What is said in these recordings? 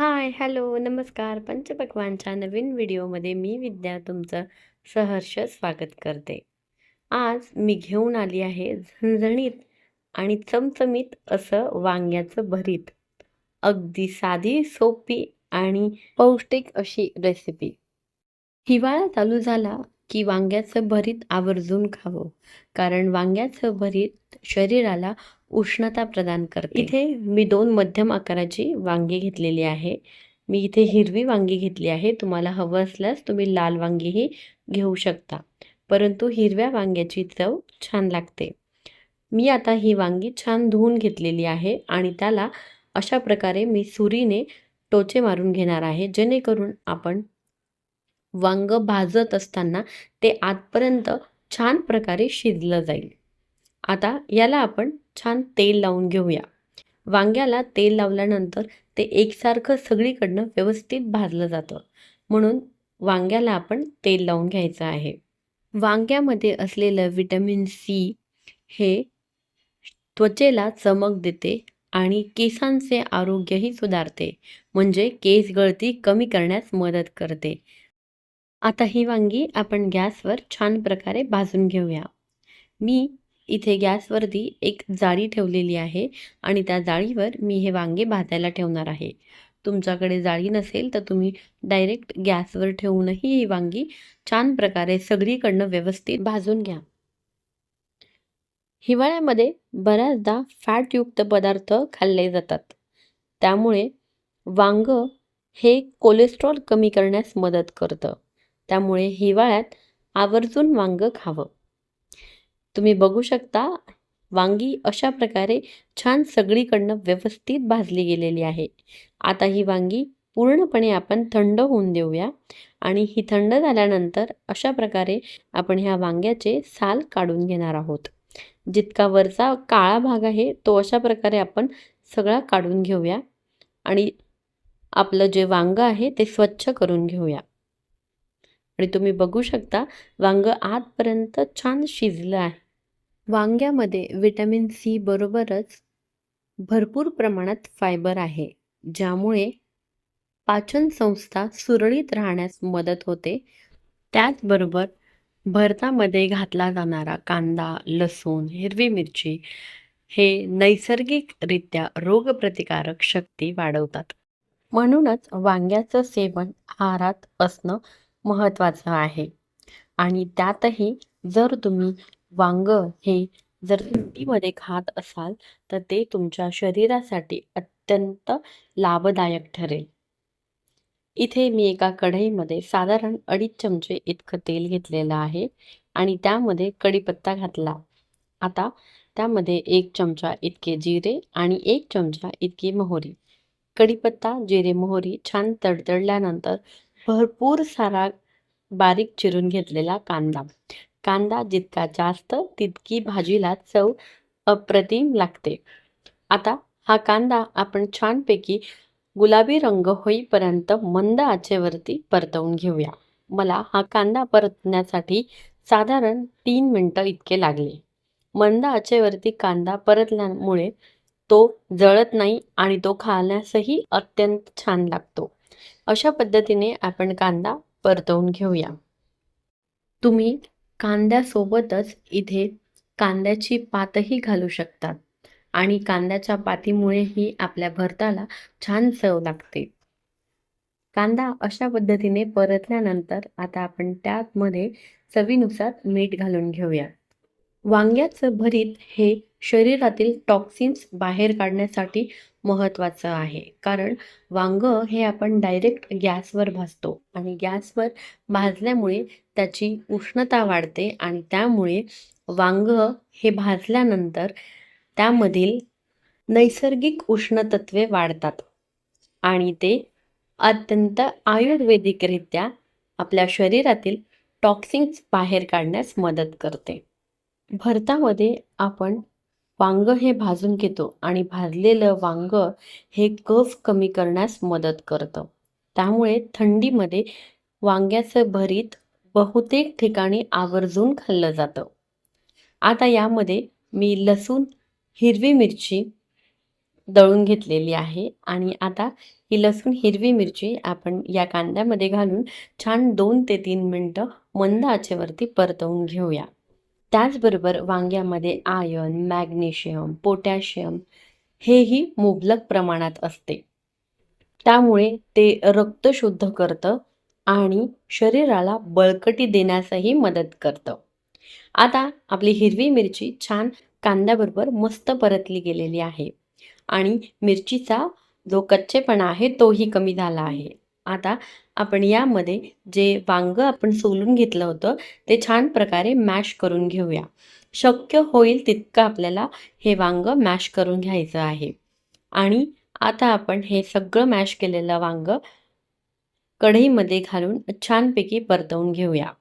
हाय, hello, नमस्कार. पंचपक्वांच्या नवीन व्हिडिओमध्ये मी विद्या तुमचं सहर्ष स्वागत करते. आज मी घेऊन आली आहे झणझणीत आणि चमचमीत असं वांग्याचं भरीत. अगदी साधी, सोपी आणि पौष्टिक अशी रेसिपी. हिवाळा चालू झाला की वांग्याचं भरीत आवर्जून खावं, कारण वांग्याचं भरीत शरीराला उष्णता प्रदान करते. इथे मी दोन मध्यम आकाराची वांगी घेतलेली आहे. मी इथे हिरवी वांगी घेतली आहे. तुम्हाला हवं असल्यास तुम्ही लाल वांगीही घेऊ शकता. परंतु हिरव्या वांग्याची चव छान लागते. मी आता ही वांगी छान धुवून घेतलेली आहे आणि त्याला अशा प्रकारे मी सुरीने टोचे मारून घेणार आहे, जेणेकरून आपण वांग भाजत असताना ते आतपर्यंत छान प्रकारे शिजलं जाईल. आता याला आपण छान तेल लावून घेऊया. वांग्याला तेल लावल्यानंतर ते एकसारखं सगळीकडनं व्यवस्थित भाजलं जातं. म्हणून वांग्याला आपण तेल लावून घ्यायचं आहे. वांग्यामध्ये असलेलं व्हिटॅमिन सी हे त्वचेला चमक देते आणि केसांचे आरोग्यही सुधारते, म्हणजे केस गळती कमी करण्यास मदत करते. आता ही वांगी आपण गॅसवर छान प्रकारे भाजून घेऊया. मी इथे गॅसवरती एक जाळी ठेवलेली आहे आणि त्या जाळीवर मी हे वांगे भाजायला ठेवणार आहे. तुमच्याकडे जाळी नसेल तर तुम्ही डायरेक्ट गॅसवर ठेवूनही ही वांगी छान प्रकारे सगळीकडनं व्यवस्थित भाजून घ्या. हिवाळ्यामध्ये बऱ्याचदा फॅटयुक्त पदार्थ खाल्ले जातात. त्यामुळे वांग हे कोलेस्ट्रॉल कमी करण्यास मदत करतं. त्यामुळे हिवाळ्यात आवर्जून वांगं खावं. तुम्ही बघू शकता वांगी अशा प्रकारे छान सगळीकडनं व्यवस्थित भाजली गेलेली आहे. आता ही वांगी पूर्णपणे आपण थंड होऊन देऊया आणि ही थंड झाल्यानंतर अशा प्रकारे आपण ह्या वांग्याचे साल काढून घेणार आहोत. जितका वरचा काळा भाग आहे तो अशा प्रकारे आपण सगळा काढून घेऊया आणि आपलं जे वांगं आहे ते स्वच्छ करून घेऊया. आणि तुम्ही बघू शकता वांगं आतपर्यंत छान शिजलं आहे. वांग्यामध्ये व्हिटॅमिन सी बरोबरच भरपूर प्रमाणात फायबर आहे, ज्यामुळे पाचन संस्था सुरळीत राहण्यास मदत होते. त्याचबरोबर भरतामध्ये घातला जाणारा कांदा, लसूण, हिरवी मिरची हे नैसर्गिकरित्या रोगप्रतिकारक शक्ती वाढवतात. म्हणूनच वांग्याचं सेवन आहारात असणं महत्त्वाचं आहे आणि त्यातही जर तुम्ही वांगं हे जर थंडीमध्ये खात असाल तर ते तुमच्या शरीरासाठी अत्यंत लाभदायक ठरेल. इथे मी एका कढईमध्ये साधारण अडीच चमचे इतकं तेल घेतलेलं आहे आणि त्यामध्ये कढीपत्ता घातला. आता त्यामध्ये एक चमचा इतके जिरे आणि एक चमचा इतकी मोहरी. कढीपत्ता, जिरे, मोहरी छान तडतडल्यानंतर भरपूर सारा बारीक चिरून घेतलेला कांदा. कांदा जितका जास्त तितकी भाजीला चव अप्रतिम लागते. आता हा कांदा आपण छानपैकी गुलाबी रंग होईपर्यंत मंद आचेवरती परतवून घेऊया. मला हा कांदा परतण्यासाठी साधारण तीन मिनटं इतके लागले. मंद आचेवरती कांदा परतल्यामुळे तो जळत नाही आणि तो खाण्यासही अत्यंत छान लागतो. अशा पद्धतीने आपण कांदा परतवून घेऊया. तुम्ही कांद्यासोबतच इथे कांद्याची पातही घालू शकतात आणि कांद्याच्या पातीमुळेही आपल्या भरताला छान चव लागते. कांदा अशा पद्धतीने परतल्यानंतर आता आपण त्यामध्ये चवीनुसार मीठ घालून घेऊया. वांग्याचं भरीत हे शरीरातील टॉक्सिन्स बाहेर काढण्यासाठी महत्त्वाचं आहे. कारण वांग हे आपण डायरेक्ट गॅसवर भाजतो आणि गॅसवर भाजल्यामुळे त्याची उष्णता वाढते आणि त्यामुळे वांग हे भाजल्यानंतर त्यामधील नैसर्गिक उष्णतत्वे वाढतात आणि ते अत्यंत आयुर्वेदिकरित्या आपल्या शरीरातील टॉक्सिन्स बाहेर काढण्यास मदत करते. भरतामध्ये आपण वांगं हे भाजून घेतो आणि भाजलेलं वांगं हे कफ कमी करण्यास मदत करतं. त्यामुळे थंडीमध्ये वांग्याचं भरीत बहुतेक ठिकाणी आवर्जून खाल्लं जातं. आता यामध्ये मी लसूण, हिरवी मिरची दळून घेतलेली आहे आणि आता ही लसूण हिरवी मिरची आपण या कांद्यामध्ये घालून छान दोन ते तीन मिनटं मंद आचेवरती परतवून घेऊया त्याचबरोबर वांग्यामध्ये आयर्न मॅग्नेशियम पोटॅशियम हेही मुबलक प्रमाणात असते. त्यामुळे ते रक्त शुद्ध करतं आणि शरीराला बळकटी देण्यासही मदत करतं. आता आपली हिरवी मिरची छान कांद्याबरोबर मस्त परतली गेलेली आहे आणि मिरचीचा जो कच्चेपणा आहे तोही कमी झाला आहे. आता आपण यामध्ये जे वांगं आपण सोलून घेतलं होतं ते छान प्रकारे मॅश करून घेऊया. शक्य होईल तितकं आपल्याला हे वांगं मॅश करून घ्यायचं आहे. आणि आता आपण हे सगळं मॅश केलेलं वांगं कढईमध्ये घालून छानपैकी परतवून घेऊया.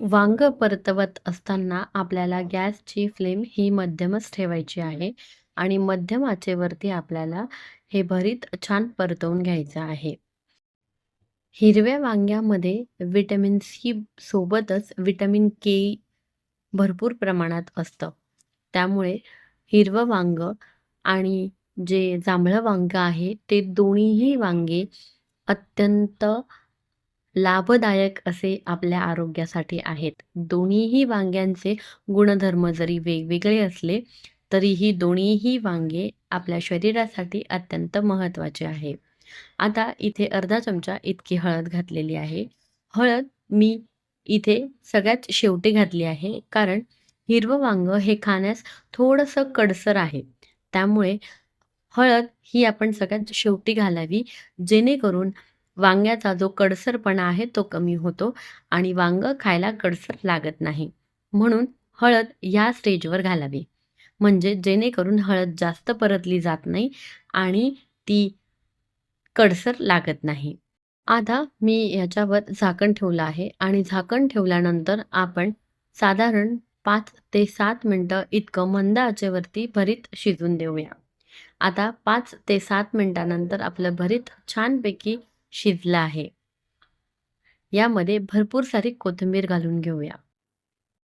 वांग परतवत असताना आपल्याला गॅसची फ्लेम ही मध्यमच ठेवायची आहे आणि मध्यम आचेवरती आपल्याला हे भरीत छान परतवून घ्यायचं आहे. हिरव्या वांग्यामध्ये विटॅमिन सी सोबतच विटॅमिन के भरपूर प्रमाणात असतं. त्यामुळे हिरवं वांग आणि जे जांभळं वांग आहे ते दोन्हीही वांगे अत्यंत लाभदायक असे आपल्या आरोग्यासाठी आहेत. दोन्हीही वांग्यांचे गुणधर्म जरी वेगवेगळे असले तरीही दोन्हीही वांगे आपल्या शरीरासाठी अत्यंत महत्त्वाचे आहे. आता इथे अर्धा चमचा इतकी हळद घातलेली आहे. हळद मी इथे सगळ्यात शेवटी घातली आहे कारण हिरवं वांग हे खाण्यास थोडंसं कडसर आहे. त्यामुळे हळद ही आपण सगळ्यात शेवटी घालावी जेणेकरून वांग्याचा जो कडसरपणा आहे तो कमी होतो आणि वांगं खायला कडसर लागत नाही. म्हणून हळद या स्टेजवर घालावी. म्हणजे जेणेकरून हळद जास्त परतली जात नाही आणि ती कडसर लागत नाही. आता मी याच्यावर झाकण ठेवलं आहे आणि झाकण ठेवल्यानंतर आपण साधारण पाच ते सात मिनटं इतकं मंद आचेवरती भरीत शिजून देऊया. आता पाच ते सात मिनटानंतर आपलं भरीत छानपैकी शिजलं आहे. यामध्ये भरपूर सारी कोथिंबीर घालून घेऊया.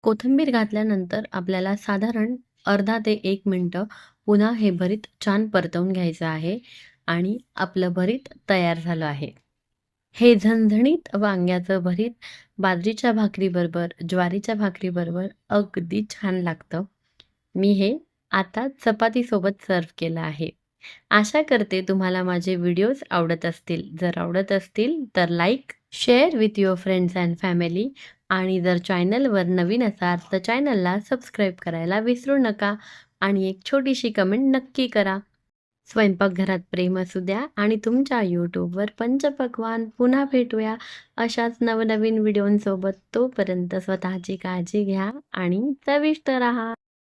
कोथिंबीर घातल्यानंतर आपल्याला साधारण अर्धा ते एक मिनटं पुन्हा हे भरीत छान परतवून घ्यायचं आहे. आणि आपलं भरीत तयार झालं आहे. हे झणझणीत वांग्याचं भरीत बाजरीच्या भाकरीबरोबर ज्वारीच्या भाकरीबरोबर अगदी छान लागतं. मी हे आता चपातीसोबत सर्व केलं आहे. आशा करते तुम्हाला माझे व्हिडिओज आवडत असतील. जर आवडत असतील तर like share with your friends and family आणि जर चॅनलवर नवीन असाल तर चॅनलला सबस्क्राईब करायला विसरू नका आणि एक छोटीशी कमेंट नक्की करा. स्वयंपाकघरात प्रेम असू द्या आणि तुमच्या यूट्यूबवर पंचपक्वान पुन्हा भेटूया. अशाच नवनवीन व्हिडिओंसोबत तोपर्यंत स्वतःची काळजी घ्या आणि चविष्ट राहा.